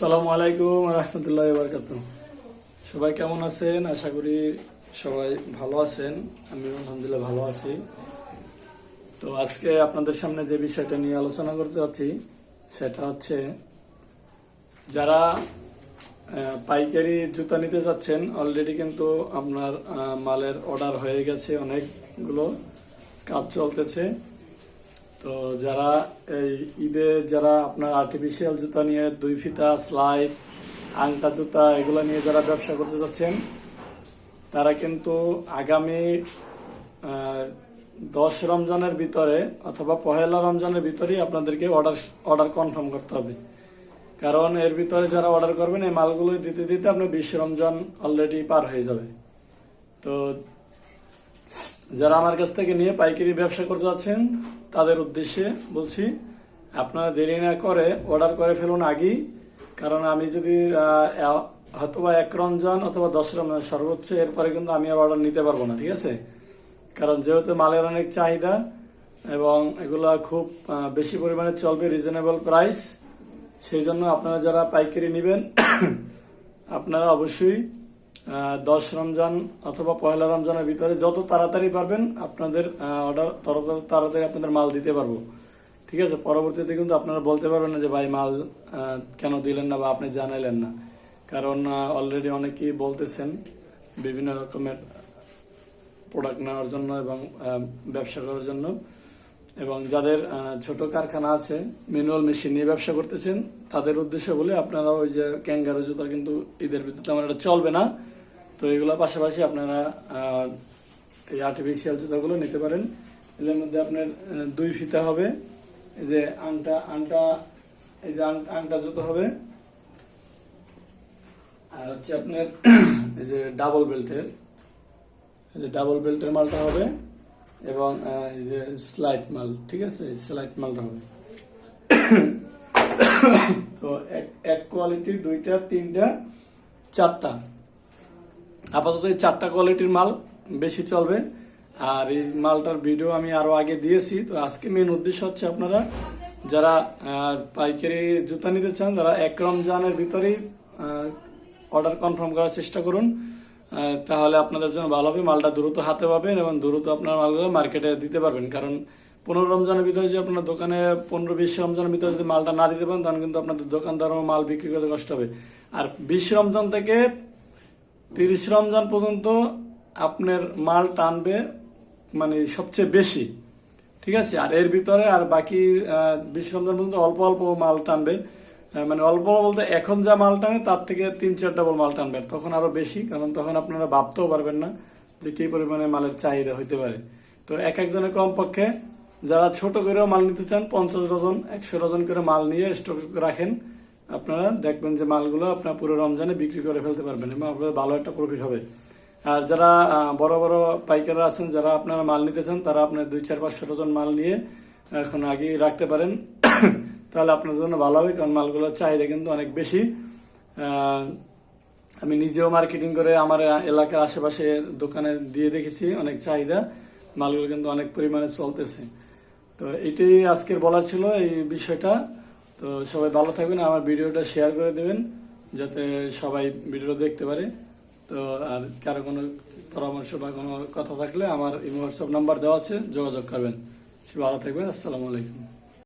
সালামু আলাইকুম রহমতুল্লাহ বরকাত সবাই কেমন আছেন? আশা করি সবাই ভালো আছেন। আমি আলহামদুলিল্লাহ ভালো আছি। তো আজকে আপনাদের সামনে যে বিষয়টা নিয়ে আলোচনা করতে যাচ্ছি, সেটা হচ্ছে যারা পাইকারি জুতা নিতে যাচ্ছেন অলরেডি কিন্তু আপনার মালের অর্ডার হয়ে গেছে, অনেকগুলো কাজ চলতেছে। তো যারা এই ঈদে যারা আপনার আর্টিফিশিয়াল জুতা নিয়ে দুই ফিটা স্লাইড আংটা জুতা এগুলো নিয়ে যারা ব্যবসা করতে যাচ্ছেন, তারা কিন্তু আগামী দশ রমজানের ভিতরে অথবা পহেলা রমজানের ভিতরেই আপনাদেরকে অর্ডার অর্ডার কনফার্ম করতে হবে। কারণ এর ভিতরে যারা অর্ডার করবেন, এই মালগুলো দিতে দিতে আপনার বিশ রমজান অলরেডি পার হয়ে যাবে। তো যারা আমার কাছ থেকে নিয়ে পাইকারি ব্যবসা করতে যাচ্ছেন, তাদের উদ্দেশ্যে বলছি, আপনারা দেরি না করে অর্ডার করে ফেলুন আগেই, কারণ আমি যদি হয়তোবা এক রমজান অথবা দশ রমজান সর্বোচ্চ, এরপরে কিন্তু আমি আর অর্ডার নিতে পারব না, ঠিক আছে? কারণ যেহেতু মালের অনেক চাহিদা এবং এগুলো খুব বেশি পরিমাণে চলবে রিজনেবল প্রাইস সেই জন্য আপনারা যারা পাইকারি নেবেন, আপনারা অবশ্যই দশ রমজান অথবা পয়লা রমজানের ভিতরে যত তাড়াতাড়ি পারবেন আপনাদের অর্ডার তত তাড়াতাড়ি আপনাদের মাল দিতে পারব। ঠিক আছে? পরবর্তীতে কিন্তু আপনারা বলতে পারবেন না যে, ভাই, মাল কেন দিলেন না বা আপনি জানাইলেন না? কারণ অলরেডি অনেকেই বলতেছেন বিভিন্ন রকমের প্রোডাক্ট নেওয়ার জন্য এবং ব্যবসা করার জন্য। এবং যাদের ছোট কারখানা আছে ম্যানুয়াল মেশিন নিয়ে ব্যবসা করতেছেন, তাদের উদ্দেশ্য বলে আপনারা ওই যে ক্যাঙ্গারো জুতা কিন্তু ঈদের ভিতরে তেমন একটা চলবে না। তো এগুলোর পাশাপাশি আপনারা এই আর্টিফিশিয়াল জুতাগুলো নিতে পারেন। এর মধ্যে আপনার দুই ফিতা হবে। এই যে আংটা আংটা এই যে আংটা জুতো হবে। আর হচ্ছে আপনার, এই যে ডাবল বেল্টের এই যে ডাবল বেল্টের মালটা হবে। এবং যে স্লাইড মাল, ঠিক আছে? স্লাইড মালটা হবে। তো এক এক কোয়ালিটির দুইটা, তিনটা, চারটা। আপাতত এই চারটা কোয়ালিটির মাল বেশি চলবে। আর এই মালটার ভিডিও আমি আরও আগে দিয়েছি। তো আজকে মেন উদ্দেশ্য হচ্ছে আপনারা যারা পাইকারি জুতা নিতে চান, যারা এক রমজানের ভিতরেই অর্ডার কনফার্ম করার চেষ্টা করুন। তাহলে আপনাদের জন্য ভালো হবে, মালটা দ্রুত হাতে পাবেন এবং দ্রুত আপনার মালগুলো মার্কেটে দিতে পারবেন। কারণ পনেরো রমজানের ভিতরে যদি আপনার দোকানে পনেরো বিশ রমজানের ভিতরে যদি মালটা না দিতে পারেন তখন কিন্তু আপনাদের দোকানদারও মাল বিক্রি করতে কষ্ট হবে। আর বিশ রমজান থেকে তিরিশ রমজান পর্যন্ত আপনার মাল টানবে মানে সবচেয়ে বেশি। ঠিক আছে? আর এর ভিতরে আর বাকি বিশ রমজান পর্যন্ত অল্প অল্প মাল টানবে। মানে অল্প বলতে এখন যা মাল টানে, তার থেকে তিন, চার ডাবল মাল টানবেন। তখন আরও বেশি, কারণ তখন আপনারা ভাবতেও পারবেন না যে কি পরিমাণে মালের চাহিদা হইতে পারে। তো এক একজনের কমপক্ষে যারা ছোট করেও মাল নিতে চান, পঞ্চাশ ডজন, একশো ডজন করে মাল নিয়ে স্টক রাখেন। আপনারা দেখবেন যে মালগুলো আপনার পুরো রমজানে বিক্রি করে ফেলতে পারবেন এবং আপনাদের ভালো একটা প্রফিট হবে। আর যারা বড় বড় পাইকাররা আছেন, যারা আপনারা মাল নিতে চান, তারা আপনার দুই, চার, পাঁচশো ডজন মাল নিয়ে এখন আগে রাখতে পারেন। তাহলে আপনার জন্য ভালো হবে, কারণ মালগুলোর চাহিদা কিন্তু অনেক বেশি। আমি নিজেও মার্কেটিং করে আমার এলাকার আশেপাশে দোকানে দিয়ে দেখেছি অনেক চাহিদা। মালগুলো কিন্তু অনেক পরিমাণে চলতেছে। তো এটাই আজকের বলার ছিল এই বিষয়টা। তো সবাই ভালো থাকবেন, আমার ভিডিওটা শেয়ার করে দেবেন, যাতে সবাই ভিডিওটা দেখতে পারে। তো আর কারও কোনো পরামর্শ বা কোনো কথা থাকলে আমার ইমো হোয়াটসঅ্যাপ নাম্বার দেওয়া আছে, যোগাযোগ করবেন। সে ভালো থাকবেন, আসসালামু আলাইকুম।